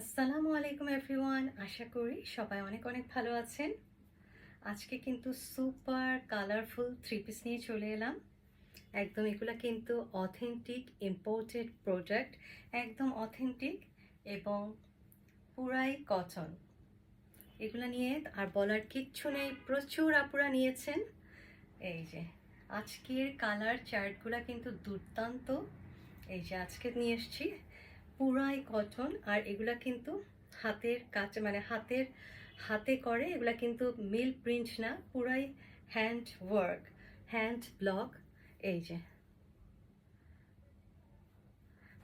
আসসালামু আলাইকুম এভরিওয়ান, আশা করি সবাই অনেক অনেক ভালো আছেন। আজকে কিন্তু সুপার কালারফুল থ্রি পিস নিয়ে চলে এলাম। একদম এগুলো কিন্তু অথেন্টিক ইম্পোর্টেড প্রোডাক্ট একদম অথেন্টিক এবং পুরাই কটন এগুলো নিয়ে আর বলার কিচ্ছু নেই, প্রচুর আপুরা নিয়েছেন। এই যে, আজকের কালার চার্টগুলো কিন্তু দুর্দান্ত। এই যে, আজকে নিয়ে এসেছি। পুরাই কটন আর এগুলা কিন্তু হাতের কাজ মানে হাতের, হাতে করে, এগুলা কিন্তু মিল প্রিন্ট না, পুরাই হ্যান্ড ওয়ার্ক হ্যান্ড ব্লক এই যে।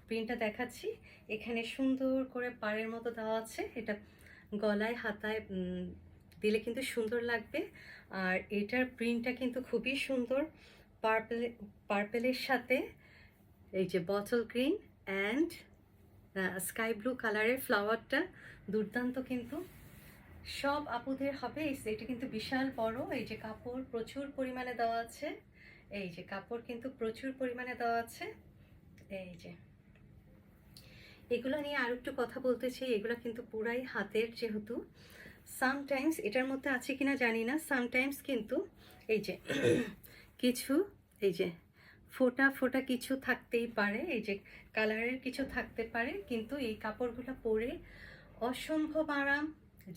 প্রিন্টটা দেখাচ্ছি, এখানে সুন্দর করে পাড়ের মতো দেওয়া আছে, এটা গলায়, হাতায় দিলে কিন্তু সুন্দর লাগবে, আর এটার প্রিন্টটা কিন্তু খুবই সুন্দর পার্পেল পার্পেলের সাথে, এই যে bottle green and sky blue কালারের ফ্লাওয়ারটা দুর্দান্ত কিন্তু। সব আপুদের হবে এটা কিন্তু বিশাল বড়, এই যে কাপড় প্রচুর পরিমাণে দেওয়া আছে, এই যে কাপড় কিন্তু প্রচুর পরিমাণে দেওয়া আছে, এই যে। এগুলো নিয়ে আর একটু কথা বলতে চাই, এগুলো কিন্তু পুরাই হাতের যেহেতু। সামটাইমস এটার মধ্যে আছে কিনা জানি না সামটাইমস কিন্তু এই যে কিছু, এই যে ফোটা ফোটা কিছু থাকতেই পারে, এই যে কালারের কিছু থাকতে পারে, কিন্তু এই কাপড়গুলো পরে অসম্ভব আরাম।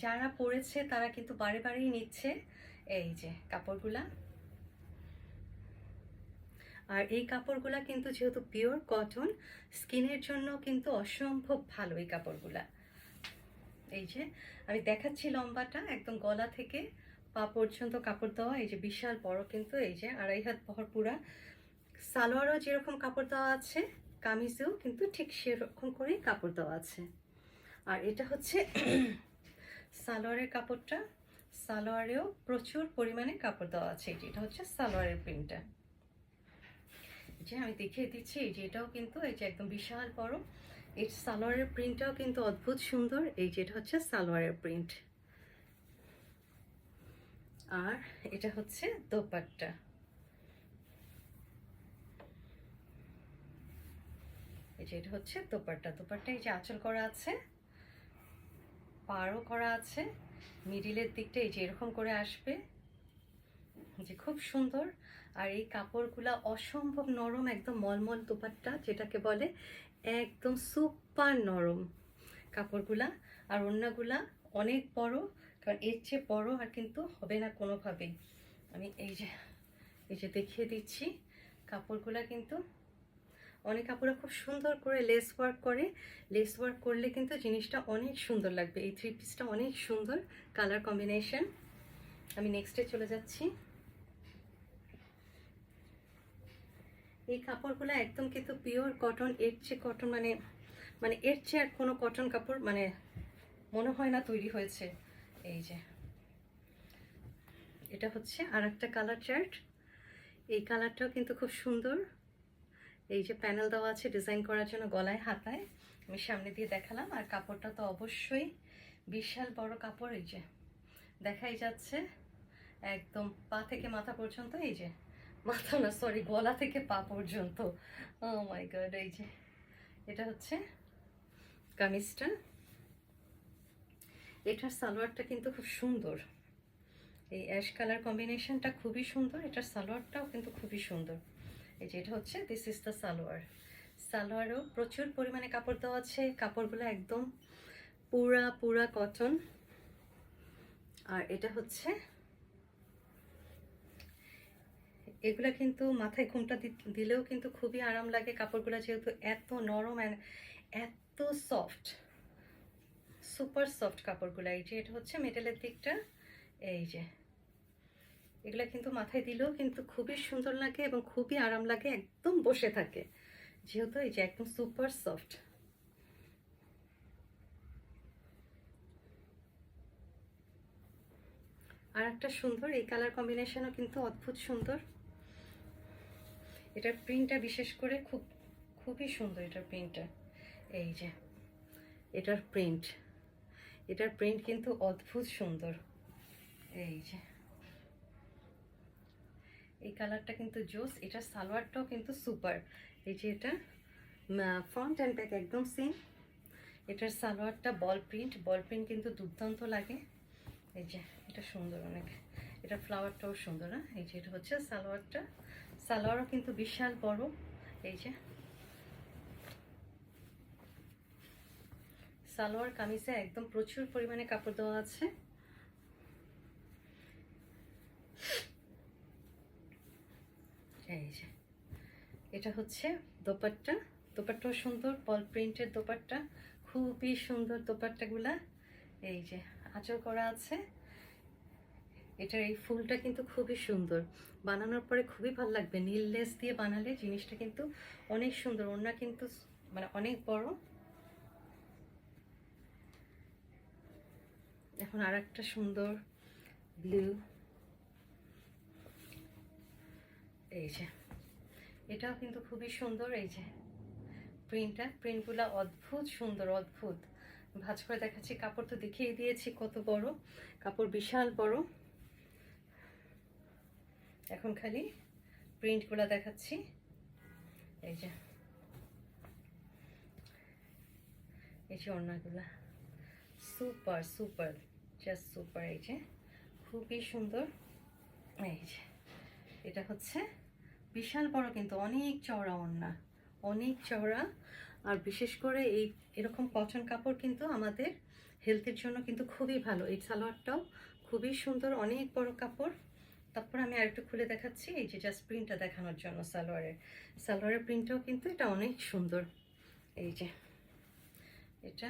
যারা পরেছে তারা কিন্তু বারে বারেই নিচ্ছে এই যে কাপড়গুলা। আর এই কাপড়গুলা কিন্তু যেহেতু পিওর কটন স্কিনের জন্য কিন্তু অসম্ভব ভালো এই কাপড়গুলা। এই যে আমি দেখাচ্ছি লম্বাটা, একদম গলা থেকে পা পর্যন্ত কাপড় দেওয়া, এই যে বিশাল বড় কিন্তু, এই যে আড়াই হাত বহর পুরা সালোয়ারও যেরকম কাপড় দেওয়া আছে, কামিজেও কিন্তু ঠিক সেরকম করেই কাপড় দেওয়া আছে। আর এটা হচ্ছে সালোয়ারের কাপড়টা। সালোয়ারেও প্রচুর পরিমাণে কাপড় দেওয়া আছে। যে এটা হচ্ছে সালোয়ারের প্রিন্টটা। যে আমি দেখিয়ে দিচ্ছি, এই যে এটাও কিন্তু, এই যে একদম বিশাল বড়। এই সালোয়ারের প্রিন্টটাও কিন্তু অদ্ভুত সুন্দর। এই যে এটা হচ্ছে সালোয়ারের প্রিন্ট। আর এটা হচ্ছে দোপাট্টা। এই যে এটা হচ্ছে দোপাট্টা দোপাট্টা এই যে আঁচল করা আছে, পাড়ও করা আছে মিডিলের দিকটা এই যে এরকম করে আসবে। যে খুব সুন্দর। আর এই কাপড়গুলা অসম্ভব নরম, একদম মলমল দোপাট্টা যেটাকে বলে একদম সুপার নরম কাপড়গুলা। আর ওড়নাগুলা অনেক বড়, কারণ এর চেয়ে বড় আর কিন্তু হবে না কোনোভাবেই। আমি এই যে এই যে দেখিয়ে দিচ্ছি, কাপড়গুলা কিন্তু অনেক কাপড়া খুব সুন্দর করে লেস ওয়ার্ক করে। লেস ওয়ার্ক করলে কিন্তু জিনিসটা অনেক সুন্দর লাগবে। এই থ্রি পিসটা অনেক সুন্দর কালার কম্বিনেশন আমি নেক্সটে চলে যাচ্ছি। এই কাপড়গুলো একদম কিন্তু পিওর কটন এর চেয়ে কটন মানে মানে এর চেয়ে আর কোনো কটন কাপড় মানে মনে হয় না তৈরি হয়েছে। এই যে। এটা হচ্ছে আর একটা কালার চার্ট এই কালারটাও কিন্তু খুব সুন্দর। এই যে প্যানেল দেওয়া আছে ডিজাইন করার জন্য গলায়, হাতায়, আমি সামনে দিয়ে দেখালাম। আর কাপড়টা তো অবশ্যই বিশাল বড় কাপড়, এই যে দেখাই যাচ্ছে একদম পা থেকে মাথা পর্যন্ত, এই যে মাথা না সরি গলা থেকে পা পর্যন্ত। ও মাই গড এই যে এটা হচ্ছে কামিজটা। এটার সালোয়ারটা কিন্তু খুব সুন্দর। এই অ্যাশ কালার কম্বিনেশনটা খুবই সুন্দর, এটার সালোয়ারটাও কিন্তু খুবই সুন্দর। এই যে এটা হচ্ছে দিস ইজ দ্য সালোয়ার। সালোয়ারও প্রচুর পরিমাণে কাপড় দেওয়া আছে, কাপড়গুলো একদম পুরা পুরা কটন আর এটা হচ্ছে, এগুলা কিন্তু মাথায় ঘুমটা দিলেও কিন্তু খুবই আরাম লাগে। কাপড়গুলো যেহেতু এত নরম এত সফট সুপার সফট কাপড়গুলো। এই যে এটা হচ্ছে মেটেলের দিকটা, এই যে। এগুলা কিন্তু মাথায় দিলেও কিন্তু খুবই সুন্দর লাগে এবং খুবই আরাম লাগে, একদম বসে থাকে। যেহেতু এই যে একদম সুপার সফট আর একটা সুন্দর, এই কালার কম্বিনেশনও কিন্তু অদ্ভুত সুন্দর। এটার প্রিন্টটা বিশেষ করে খুব, খুবই সুন্দর এটার প্রিন্টটা এই যে, এটার প্রিন্ট এটার প্রিন্ট কিন্তু অদ্ভুত সুন্দর। এই যে। এই কালারটা কিন্তু জোস, এটার সালোয়ারটাও কিন্তু সুপার। এই যে এটা ফ্রন্ট অ্যান্ড ব্যাক একদম সেম এটার সালোয়ারটা বল প্রিন্ট বল প্রিন্ট কিন্তু দুর্দান্ত লাগে। এই যে, এটা সুন্দর অনেক। এটা ফ্লাওয়ারটাও সুন্দর না এই যে, এটা হচ্ছে সালোয়ারটা। সালোয়ারও কিন্তু বিশাল বড়। এই যে। সালোয়ার, কামিজে একদম প্রচুর পরিমাণে কাপড় দেওয়া আছে। এই যে। এটা হচ্ছে দোপাট্টা। দোপাট্টাও সুন্দর বল প্রিন্টের দোপাট্টা। খুবই সুন্দর দোপাট্টাগুলা। এই যে, আঁচল করা আছে। এটার এই ফুলটা কিন্তু খুবই সুন্দর। বানানোর পরে খুবই ভালো লাগবে। নীল লেস দিয়ে বানালে জিনিসটা কিন্তু অনেক সুন্দর। ওড়না কিন্তু মানে অনেক বড়। এখন আর একটা সুন্দর ব্লু এই যে, এটাও কিন্তু খুবই সুন্দর, এই যে প্রিন্টটা প্রিন্টগুলো অদ্ভুত সুন্দর, অদ্ভুত। ভাজ করে দেখাচ্ছি, কাপড় তো দেখিয়ে দিয়েছি কত বড়, কাপড় বিশাল বড়। এখন খালি প্রিন্টগুলো দেখাচ্ছি। এই যে এই যে ওড়নাগুলা। সুপার সুপার জাস্ট সুপার, এই যে, খুবই সুন্দর। এই যে, এটা হচ্ছে বিশাল বড় কিন্তু অনেক চওড়া ওড়না, অনেক চওড়া। আর বিশেষ করে এই এরকম কটন কাপড় কিন্তু আমাদের হেলথের জন্য কিন্তু খুবই ভালো। এই সালোয়ারটাও খুবই সুন্দর, অনেক বড় কাপড়। তারপর আমি আরেকটু খুলে দেখাচ্ছি, এই যে জাস্ট প্রিন্টটা দেখানোর জন্য সালোয়ারের সালোয়ারের প্রিন্টটাও কিন্তু এটা অনেক সুন্দর। এই যে এটা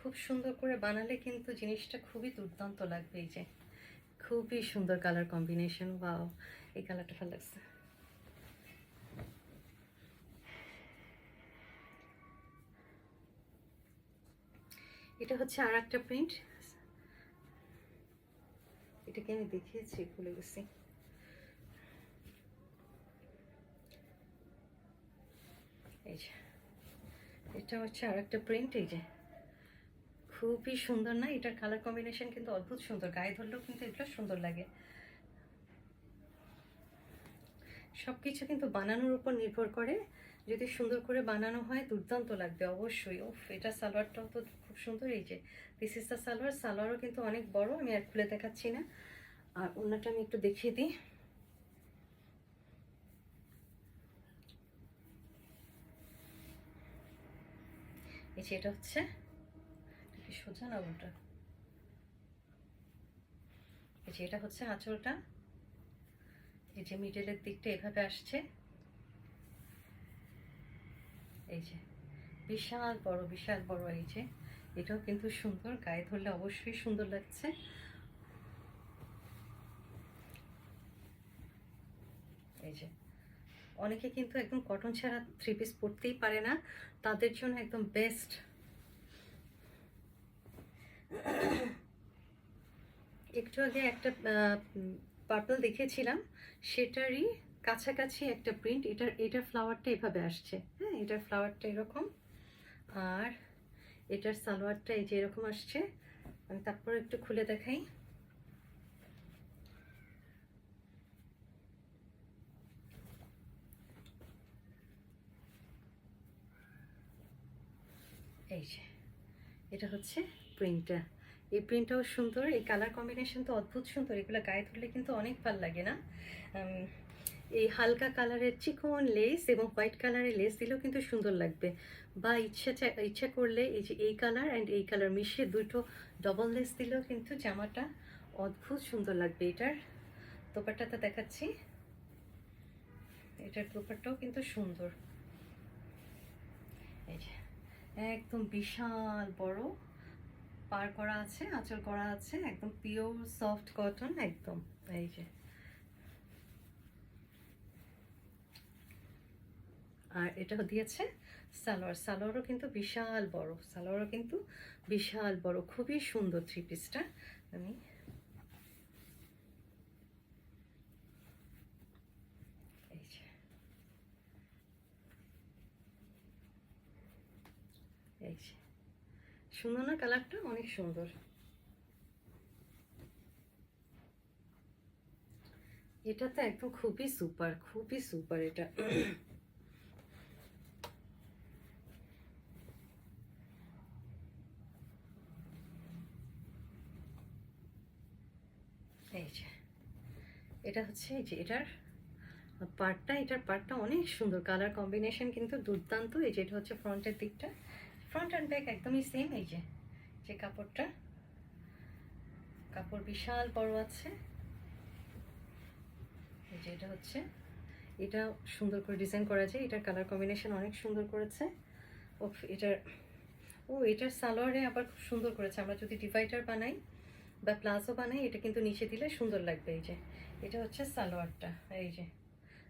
খুব সুন্দর করে বানালে কিন্তু জিনিসটা খুবই দুর্দান্ত লাগবে, এই যে। খুবই সুন্দর কালার কম্বিনেশন বাও এই কালারটা ভালো লাগছে। এটা হচ্ছে আর একটা প্রিন্ট এটাকে আমি দেখিয়েছি, ভুলে গেছি। এই যে, এটা হচ্ছে আর একটা প্রিন্ট এই যে। খুবই সুন্দর না? এটার কালার কম্বিনেশন কিন্তু অদ্ভুত সুন্দর। গায়ে ধরলেও কিন্তু এগুলো সুন্দর লাগে। সব কিছু কিন্তু বানানোর উপর নির্ভর করে। যদি সুন্দর করে বানানো হয়, দুর্দান্ত লাগবে অবশ্যই। ওফ এটা সালোয়ারটাও তো খুব সুন্দর। এই যে দ্য সালোয়ার। সালোয়ারও কিন্তু অনেক বড়, আমি আর খুলে দেখাচ্ছি না। আর অন্যটা আমি একটু দেখিয়ে দিই। এই যে, এটা হচ্ছে সোজা না ওটা এই যে এটা হচ্ছে আঁচলটা। এই যে মিডলের দিকটা এভাবে আসছে। এই যে, বিশাল বড় বিশাল বড় এই যে। এটাও কিন্তু সুন্দর, গায়ে ধরলে অবশ্যই সুন্দর লাগছে। এই যে, অনেকে কিন্তু একদম কটন ছাড়া থ্রি পিস পরতেই পারে না। তাদের জন্য একদম বেস্ট একটু আগে একটা পার্পল দেখেছিলাম, সেটারই কাছাকাছি একটা প্রিন্ট এটার এটার ফ্লাওয়ারটা এভাবে আসছে। হ্যাঁ এটার ফ্লাওয়ারটা এরকম, আর এটার সালোয়ারটা এই যে এরকম আসছে, আমি তারপর একটু খুলে দেখাই। এই যে, এটা হচ্ছে প্রিন্টটা এই প্রিন্টটাও সুন্দর, এই কালার কম্বিনেশন তো অদ্ভুত সুন্দর, এগুলো গায়ে ধরলে কিন্তু অনেক ভালো লাগে না? এই হালকা কালারের চিকন লেস এবং হোয়াইট কালারের লেস দিলেও কিন্তু সুন্দর লাগবে। বা ইচ্ছা ইচ্ছা করলে এই যে এই কালার অ্যান্ড এই কালার মিশিয়ে দুটো ডবল লেস দিলেও কিন্তু জামাটা অদ্ভুত সুন্দর লাগবে এটার। দোপাট্টাটা দেখাচ্ছি। এটার দোপাট্টাও কিন্তু সুন্দর। একদম বিশাল বড় পার করা আছে, আঁচল করা আছে, একদম পিওর সফট কটন একদম। এই যে। আর এটা দিয়েছে সালোয়ার। সালোয়ারও কিন্তু বিশাল বড়, সালোয়ারও কিন্তু বিশাল বড়, খুবই সুন্দর থ্রি পিসটা আমি এই যে। সুন্দর না কালারটা? অনেক সুন্দর। এটা তো একদম খুবই সুপার খুবই সুপার এটা। এটা হচ্ছে এই যে, এটার পার্টটা এটার পার্টটা অনেক সুন্দর। কালার কম্বিনেশন কিন্তু দুর্দান্ত। এই যে, এটা হচ্ছে ফ্রন্টের দিকটা। ফ্রন্ট অ্যান্ড ব্যাক একদমই সেম এই যে যে কাপড়টা। কাপড় বিশাল বড় আছে। এই যে এটা হচ্ছে। এটা সুন্দর করে ডিজাইন করা যায় এটার কালার কম্বিনেশন অনেক সুন্দর করেছে। ও এটার ও, এটার সালোয়ারে আবার খুব সুন্দর করেছে। আমরা যদি ডিভাইডার বানাই বা প্লাজো বানাই, এটা কিন্তু নিচে দিলে সুন্দর লাগবে। এই যে, এটা হচ্ছে সালোয়ারটা। এই যে,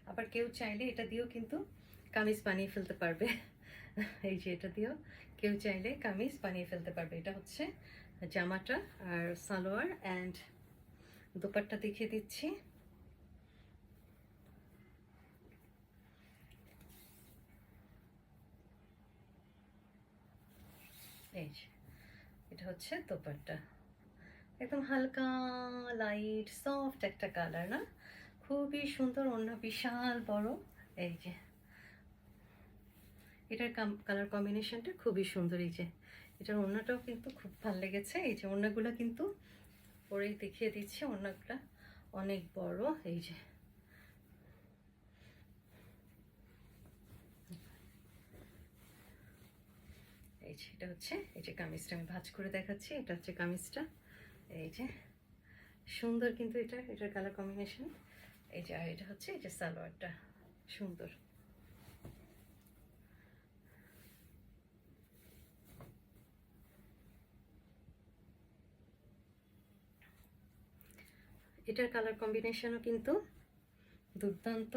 আবার কেউ চাইলে এটা দিয়েও কিন্তু কামিজ বানিয়ে ফেলতে পারবে। এই যে এটা দিয়েও কেউ চাইলে কামিজ বানিয়ে ফেলতে পারবে। এটা হচ্ছে জামাটা আর সালোয়ার অ্যান্ড দোপাট্টা দেখিয়ে দিচ্ছি। এই এটা হচ্ছে দোপাট্টা। একদম হালকা লাইট সফট একটা কালার না? খুবই সুন্দর, অন্য বিশাল বড়। এই যে এটার কালার কম্বিনেশনটা খুবই সুন্দর এই যে। এটার ওড়নাটাও কিন্তু খুব ভালো লেগেছে। এই যে ওড়নাগুলো কিন্তু পরেই দেখিয়ে দিচ্ছি, ওড়নাগুলো অনেক বড়, এই যে। এই যে, এটা হচ্ছে, এই যে কামিজটা আমি ভাঁজ করে দেখাচ্ছি, এটা হচ্ছে কামিজটা। এই যে, সুন্দর কিন্তু এটা, এটার কালার কম্বিনেশন এই যে, আর এটা হচ্ছে, এই যে সালোয়ারটা, সুন্দর। এটার কালার কম্বিনেশনও কিন্তু দুর্দান্ত।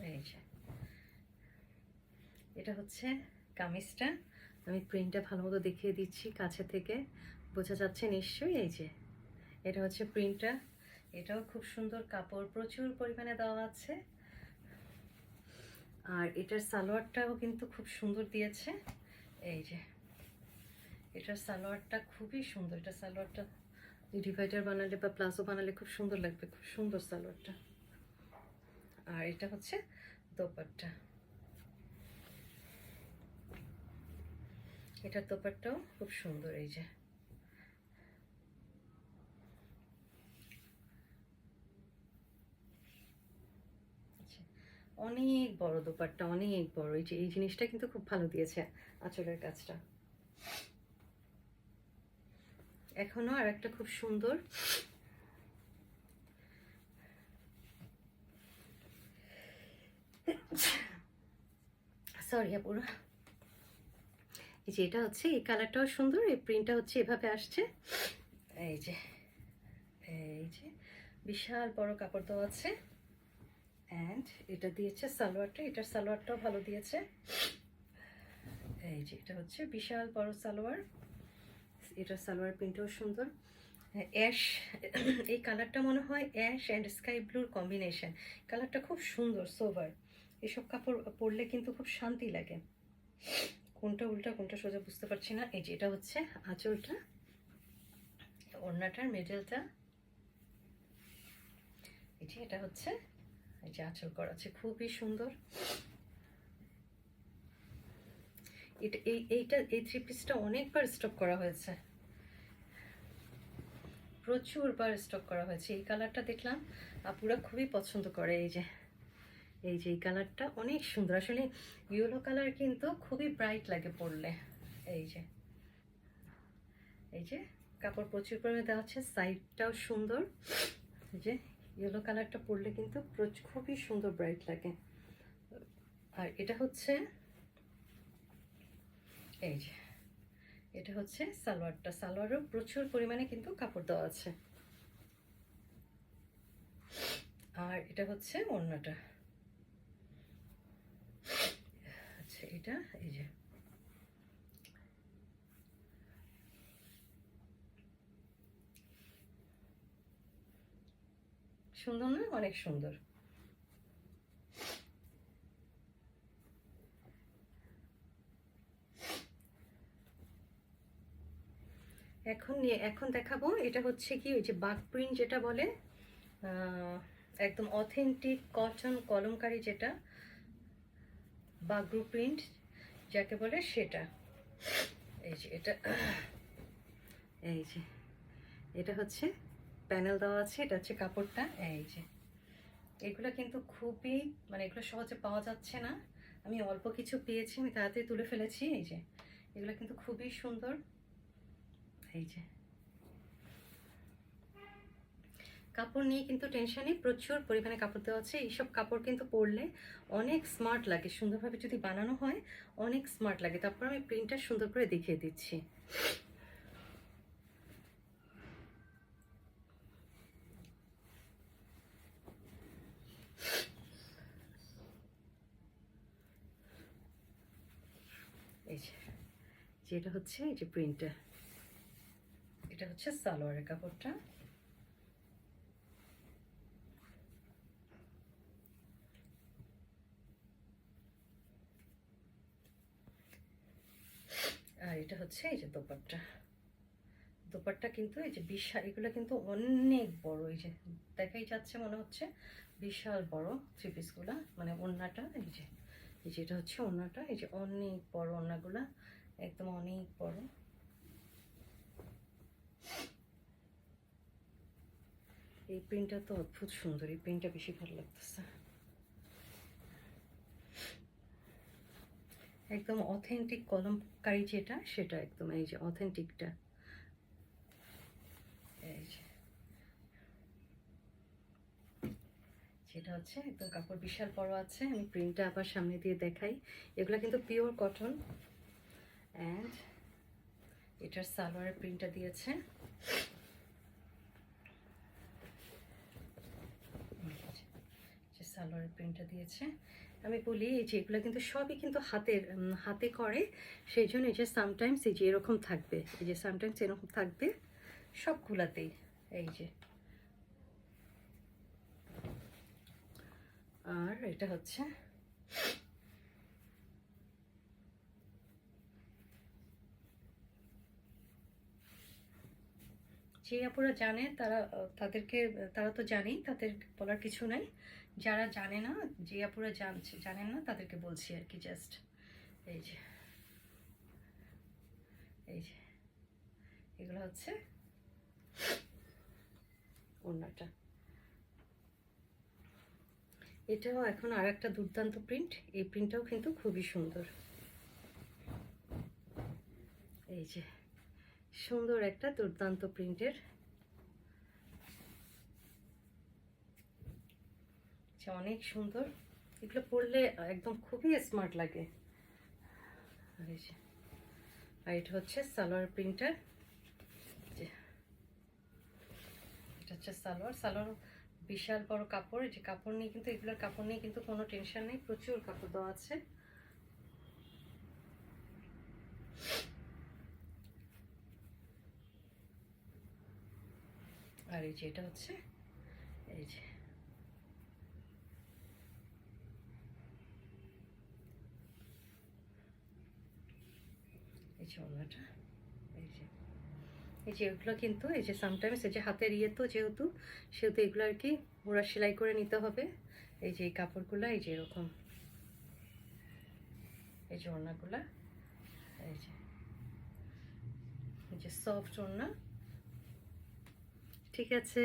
এই যে। এটা হচ্ছে কামিজটা। আমি প্রিন্টটা ভালো মতো দেখিয়ে দিচ্ছি কাছে থেকে। বোঝা যাচ্ছে নিশ্চয়ই এই যে। এটা হচ্ছে প্রিন্টটা এটাও খুব সুন্দর কাপড়। প্রচুর পরিমাণে দেওয়া আছে। আর এটার সালোয়ারটাও কিন্তু খুব সুন্দর দিয়েছে। এই যে। এটার সালোয়ারটা খুবই সুন্দর, এটা সালোয়ারটা ডিভাইডার বানালে বা প্লাজো বানালে খুব সুন্দর লাগবে, খুব সুন্দর সালোয়ারটা। আর এটা হচ্ছে দোপাট্টা। এটার দোপাট্টাও খুব সুন্দর এই যে। অনেক বড় দোপাট্টা, অনেক বড়। এই যে, এই জিনিসটা কিন্তু খুব ভালো দিয়েছে আঁচলের কাজটা। এখনও আর একটা খুব সুন্দর। সরি আপুরা। এই যে এটা হচ্ছে, এই কালারটাও সুন্দর, এই প্রিন্টটা হচ্ছে এভাবে আসছে। এই যে এই যে, বিশাল বড় কাপড় দেওয়া আছে। অ্যান্ড এটা দিয়েছে সালোয়ারটা, এটার সালোয়ারটাও ভালো দিয়েছে। এই যে, এটা হচ্ছে বিশাল বড় সালোয়ার। এটার সালোয়ার প্রিন্টও সুন্দর। অ্যাশ, এই কালারটা মনে হয় অ্যাশ অ্যান্ড স্কাই ব্লুর কম্বিনেশন কালারটা খুব সুন্দর সোভার এসব কাপড় পরলে কিন্তু খুব শান্তি লাগে। কোনটা উল্টা, কোনটা সোজা বুঝতে পারছি না। এই যে, এটা হচ্ছে আঁচলটা। ওড়নাটার মেডেলটা যে, এটা হচ্ছে, এই যে আঁচল করা আছে, খুবই সুন্দর। এটা, এই, এইটা, এই থ্রি পিসটা অনেকবার স্টক করা হয়েছে। প্রচুরবার স্টক করা হয়েছে। এই কালারটা দেখলাম, আপুরা খুবই পছন্দ করে। এই যে এই যে এই কালারটা অনেক সুন্দর। আসলে ইয়েলো কালার কিন্তু খুবই ব্রাইট লাগে পরলে। এই যে এই যে, কাপড় প্রচুর পরিমাণে দেওয়া হচ্ছে সাইডটাও সুন্দর। এই যে ইয়েলো কালারটা পরলে কিন্তু খুবই সুন্দর ব্রাইট লাগে। আর এটা হচ্ছে এই যে, এটা হচ্ছে সালোয়ারটা। সালোয়ারও প্রচুর পরিমাণে কিন্তু কাপড় দেওয়া আছে। আর এটা হচ্ছে অন্যটা আচ্ছা এটা, এই যে। সুন্দর না? অনেক সুন্দর। এখন এখন দেখাবো। এটা হচ্ছে কি, ওই যে বাঘ প্রিন্ট যেটা বলে একদম অথেন্টিক কটন কলমকারি যেটা বাগরু প্রিন্ট, যাকে বলে সেটা। এই যে এটা, এই যে, এটা হচ্ছে প্যানেল দেওয়া আছে, এটা হচ্ছে কাপড়টা, এই যে। এগুলো কিন্তু খুবই মানে এগুলো সহজে পাওয়া যাচ্ছে না। আমি অল্প কিছু পেয়েছি, আমি তাড়াতাড়ি তুলে ফেলেছি, এই যে। এগুলো কিন্তু খুবই সুন্দর। এই যে। কাপড় নিয়ে কিন্তু টেনশন প্রচুর পরিমাণে কাপড় দেওয়া আছে। এইসব কাপড় কিন্তু পরলে অনেক স্মার্ট লাগে। সুন্দরভাবে যদি বানানো হয়, অনেক স্মার্ট লাগে। তারপর আমি প্রিন্টটা সুন্দর করে দেখিয়ে দিচ্ছি। এই যে, যেটা হচ্ছে এই যে প্রিন্টটা এটা হচ্ছে সালোয়ারের কাপড়টা। আর এটা হচ্ছে এই যে দোপাট্টা। দোপাট্টা কিন্তু এই যে বিশাল, এগুলো কিন্তু অনেক বড়, এই যে দেখাই যাচ্ছে মনে হচ্ছে বিশাল বড় থ্রি পিসগুলা মানে ওড়নাটা, এই যে এই যে এটা হচ্ছে ওড়নাটা, এই যে অনেক বড় ওড়নাগুলা, একদম অনেক বড়। এই প্রিন্টটা তো অদ্ভুত সুন্দর, এই প্রিন্টটা বেশি ভালো লাগতেছে। একদম অথেন্টিক কলমকারি যেটা, সেটা একদম এই যে অথেন্টিকটা এই যেটা হচ্ছে, একদম কাপড় বিশাল বড় আছে, আমি প্রিন্টটা আবার সামনে দিয়ে দেখাই। এগুলো কিন্তু পিওর কটন অ্যান্ড এটার সালোয়ারের প্রিন্টটা দিয়েছে। যে সালোয়ারের প্রিন্টটা দিয়েছে। আমি বলি, এই যে এগুলো কিন্তু সবই কিন্তু হাতের হাতে করে। সেই জন্য এই যে সামটাইমস এই যে এরকম থাকবে, এই যে সামটাইমস এরকম থাকবে, সবগুলাতেই। এই যে। আর এটা হচ্ছে যে আপুরা জানে, তারা তাদেরকে, তারা তো জানেই, তাদের বলার কিছু নাই। যারা জানে না যে আপুরা জানছে, জানেন না, তাদেরকে বলছি আর কি জাস্ট এই যে। এই যে। এগুলো হচ্ছে ওড়নাটা। এটাও এখন আর একটা দুর্দান্ত প্রিন্ট এই প্রিন্টটাও কিন্তু খুবই সুন্দর। এই যে। সুন্দর একটা দুর্দান্ত প্রিন্টের। অনেক সুন্দর। এগুলো পরলে একদম খুবই স্মার্ট লাগে। আর এটা হচ্ছে সালোয়ার প্রিন্টার। এটা হচ্ছে সালোয়ার। সালোয়ার বিশাল বড় কাপড়। যে কাপড় নিয়ে কিন্তু, এগুলোর কাপড় নিয়ে কিন্তু কোনো টেনশন নেই। প্রচুর কাপড় দেওয়া আছে। আর এই যে এটা হচ্ছে, এই যে। এই এই যে। এই যে এগুলো কিন্তু, এই যে সামটাইমস এই যে হাতের ইয়ে তো যেহেতু, সেহেতু এগুলো আর কি মোড়া সেলাই করে নিতে হবে। এই যে এই কাপড়গুলো, এই যে এরকম। এই যে ওড়নাগুলা, এই যে। এই যে সফট ওড়না ঠিক আছে।